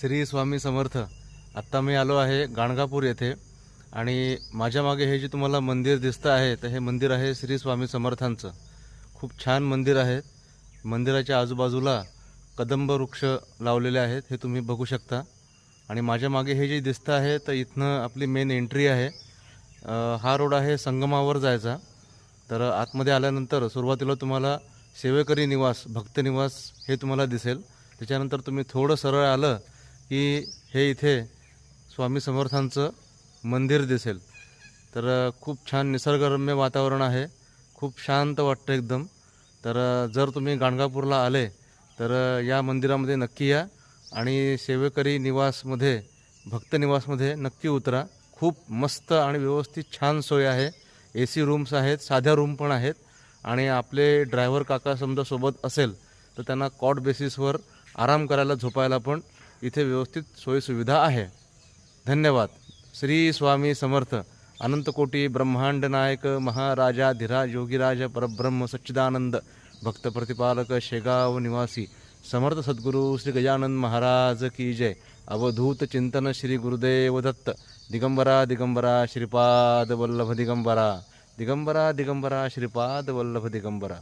श्री स्वामी समर्थ. आत्ता मी आलो आहे गाणगापूर येथे. आणि माझ्या मागे हे जे तुम्हाला मंदिर दिसतं आहे तर हे मंदिर आहे श्री स्वामी समर्थांचं. खूप छान मंदिर आहे. मंदिराच्या आजूबाजूला कदंब वृक्ष लावलेले आहेत हे तुम्ही बघू शकता. आणि माझ्या मागे हे जे दिसतं आहे तर इथनं आपली मेन एंट्री आहे. हा रोड आहे संगमावर जायचा. तर आतमध्ये आल्यानंतर सुरुवातीला तुम्हाला सेवेकरी निवास भक्त निवास हे तुम्हाला दिसेल. त्याच्यानंतर तुम्ही थोडं सरळ आलं की हे इथे स्वामी समर्थांचं मंदिर दिसेल. तर खूप छान निसर्गरम्य वातावरण आहे. खूप शांत वाटतं एकदम. तर जर तुम्ही गाणगापूरला आले तर या मंदिरामध्ये नक्की या आणि सेवेकरी निवासमध्ये भक्त निवासमध्ये नक्की उतरा. खूप मस्त आणि व्यवस्थित छान सोय आहे. ए सी रूम्स आहेत साध्या रूम पण आहेत आणि आपले ड्रायव्हर काका समजा सोबत असेल तर त्यांना कॉट बेसिसवर आराम करायला झोपायला पण इथे व्यवस्थित सोयीसुविधा आहे. धन्यवाद. श्री स्वामी समर्थ अनंतकोटी ब्रह्मांड नायक महाराजा धीराज योगीराज परब्रह्म सच्चिदानंद भक्त प्रतिपालक शेगाव निवासी समर्थ सद्गुरू श्री गजानंद महाराज की जय. अवधूत चिंतन श्री गुरुदेव दत्त दिगंबरा दिगंबरा श्रीपाद वल्लभ दिगंबरा दिगंबरा दिगंबरा श्रीपाद वल्लभ दिगंबरा.